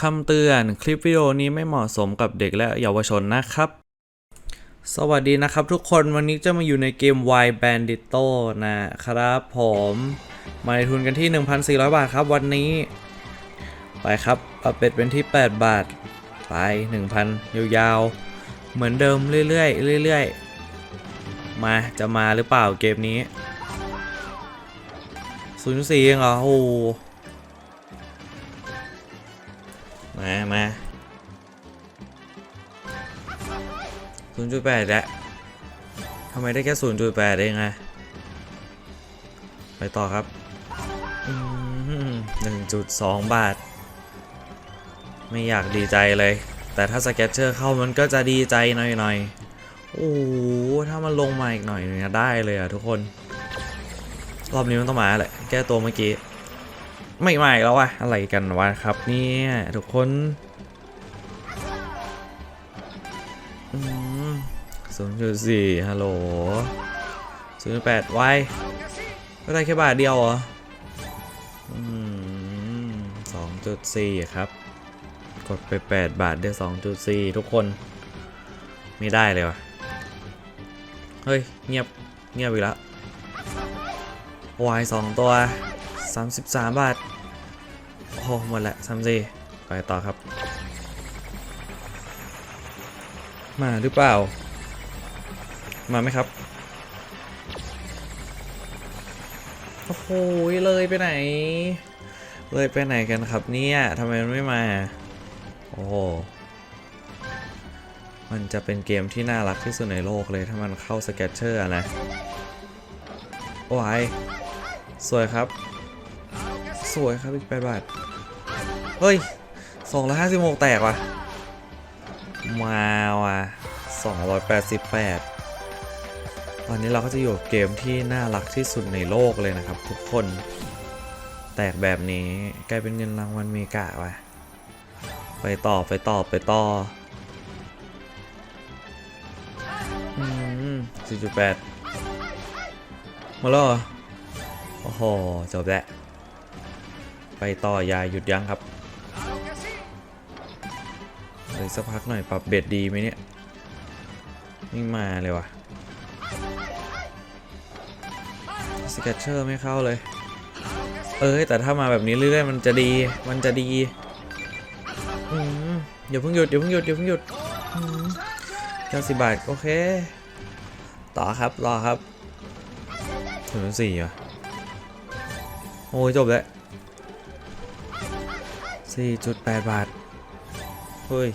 คำเตือนคลิปวิดีโอนี้ไม่เหมาะสมกับเด็กและเยาวชนนะครับ สวัสดีนะครับทุกคนวันนี้จะมาอยู่ในเกม Y Bandito นะครับผมมาในทุนกันที่ 1,400 บาทครับวันนี้ ไปครับปรับเป็ดเป็นที่ 8 บาท ไป 1,000 ยาวๆ เหมือนเดิมเรื่อยๆเรื่อยๆ มาจะมาหรือเปล่าเกมนี้0.4เองเหรอโอ้ โหมามา0.8แล้วทำไมได้แค่0.8เองอะไปต่อครับอืม1.2บาท ไม่อยากดีใจเลย แต่ถ้าสเก็ตเชอร์เข้ามันก็จะดีใจหน่อยๆ โอ้โหถ้ามันลงมาอีกหน่อยเนี่ยได้เลยอะทุกคน รอบนี้มันต้องมาแหละ แก้ตัวเมื่อกี้ ไม่ไม่แล้ววะอะไรกันวะครับเนี่ยทุกคนศูนย์จุดสี่ฮัลโหลศูนย์แปดไว้ก็ได้แค่บาทเดียวเหรอสองจุดสี่ครับ กดไป8บาทได้2.4ทุกคน ไม่ได้เลยวะเฮ้ย เงียบ เงียบอีกแล้ววายสองตัว 33 บาท โอ้หหมดละสามสี่ไปต่อครับ มาหรือเปล่า มาไหมครับ โอ้โหเลยไปไหน เลยไปไหนกันครับเนี่ยทำไมมันไม่มา โอ้โหมันจะเป็นเกมที่น่ารักที่สุดในโลกเลยถ้ามันเข้าสเก็ตเชอร์นะ โอ้ยสวยครับ วยครับอีกแปดบาท เฮ้ยสองร้อยห้าสิบหกแตกว่ะ มาว่ะสองร้อยแปดสิบแปดตอนนี้เราก็จะอยู่เกมที่น่ารักที่สุดในโลกเลยนะครับ ทุกคน แตกแบบนี้กลายเป็นเงินรางวัลเมกะว่ะ ไปต่อไปต่อไปต่ออืมสี่จุดแปดมาแล้วเหรอโอ้โห จบแล้ว ไปต่อยายหยุดยั้งครับเลยสักพักหน่อยปรับเบ็ดดีไหมเนี่ยไม่มาเลยว่ะสเก็ตเชอร์ไม่เข้าเลย เอ้ยแต่ถ้ามาแบบนี้เรื่อยๆมันจะดีมันจะดีอืมอย่าเพิ่งหยุดอย่าเพิ่งหยุดอย่าเพิ่งหยุดเก้าสิบบาทโอเค ต่อครับรอครับถึงสี่อะโอ้ยจบแล้ว สี่จุดแปดบาท เฮ้ย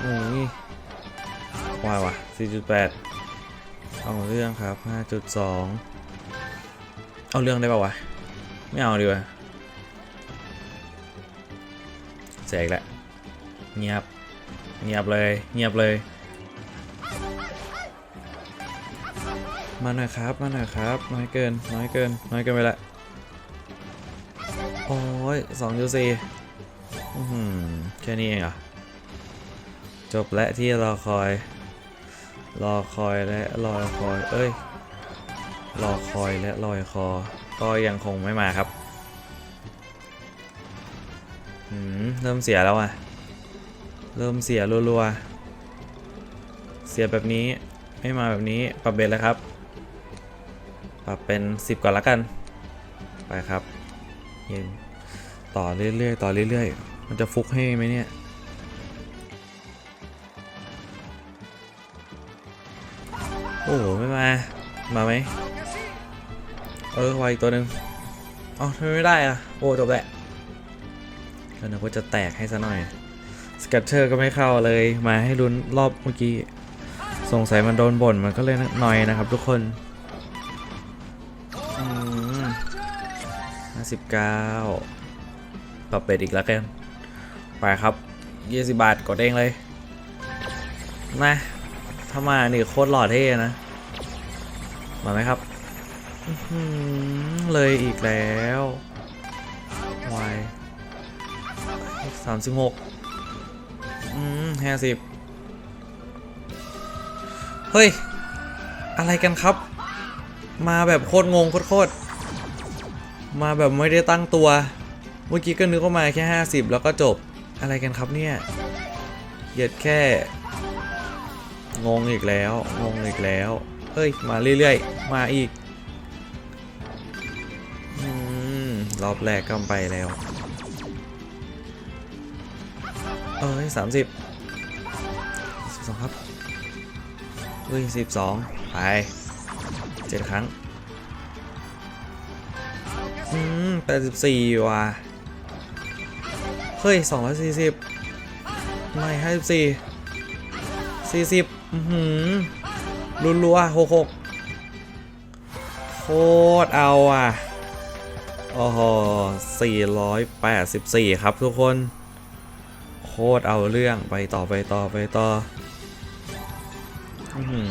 โอ้ยวายว่ะสี่จุดแปดเอาเรื่องครับห้าจุดสองเอาเรื่องได้ป่าวะ ไม่เอาดีกว่าเสกแล้วเงียบ เงียบเลย เงียบเลย มาหน่อยครับ มาหน่อยครับ น้อยเกิน น้อยเกิน น้อยเกินไปละ โอ้ยสองยูซีอือหือแค่นี้เองเหรอจบและที่รอคอย รอคอยและรอคอย เอ้ย รอคอยและลอยคอ ก็ยังคงไม่มาครับอืมเริ่มเสียแล้วอะ เริ่มเสียรัวๆ เสียแบบนี้ไม่มาแบบนี้ปรับเบ็ดแล้วครับ ปรับเป็น 10 ก่อนละกัน ไปครับเย็นต่อเรื่อยๆ ต่อเรื่อยๆ มันจะฟุกให้ไหมเนี่ยโอ้โหไม่มา มาไหมเออไวอีกตัวหนึ่งอ๋อทำไมไม่ได้อะโอ้จบแหละก็นึกว่าจะแตกให้ซะหน่อยสกัตเชอร์ก็ไม่เข้าเลย มาให้ลุ้นรอบเมื่อกี้ สงสัยมันโดนบ่นมันก็เลยหน่อยนะครับทุกคน สิบเก้าปรับเป็ดอีกแล้วกัน ไปครับยี่สิบบาทกดเองเลยนะถ้ามานี่โคตรหล่อเท่นะ มาไหมครับ เลยอีกแล้ววายสามสิบหกอืมห้าสิบเฮ้ย อะไรกันครับ มาแบบโคตรงงโคตร มาแบบไม่ได้ตั้งตัว เมื่อกี้ก็นึกว่ามาแค่ 50 แล้วก็จบอะไรกันครับเนี่ยเหยียดแค่ งงอีกแล้ว งงอีกแล้วเฮ้ย มาเรื่อยๆ มาอีกอืมรอบแรกก็ไปแล้ว เอ้ยสามสิบสิบสองครับเฮ้ยสิบสองไปเจ็ดครั้ง อืมแปดสิบสี่ว่ะ เฮ้ยสองร้อยสี่สิบไม่ห้าสิบสี่สี่สิบอือหือรัวๆหกหกโคตรเอาอะ โอ้โห484ครับทุกคน โคตรเอาเรื่องไปต่อไปต่อไปต่ออื้อหือ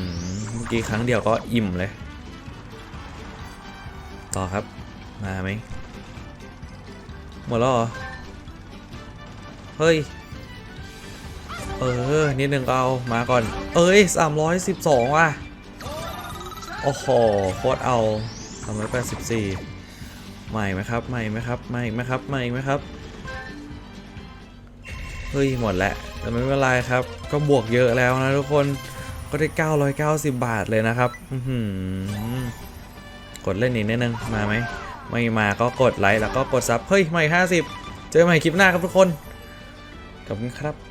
เมื่อกี้ครั้งเดียวก็อิ่มเลย ต่อครับ มาไหมหมดแล้วเหรอ เฮ้ย เออ นิดนึงก็เอา มาก่อน เอ้ย312ว่ะ โอ้โห โคตรเอา384ใหม่ไหมครับ ใหม่ไหมครับ ใหม่ไหมครับ ใหม่ไหมครับ เฮ้ย หมดแล้ว แต่ไม่เป็นไรครับ ก็บวกเยอะแล้วนะทุกคน ก็ได้ 990 บาทเลยนะครับหือกดเล่นอีกนิดนึง มาไหม ไม่มาก็กดไลค์แล้วก็กดซับเฮ้ยใหม่50 เจอใหม่คลิปหน้าครับทุกคนขอบคุณครับ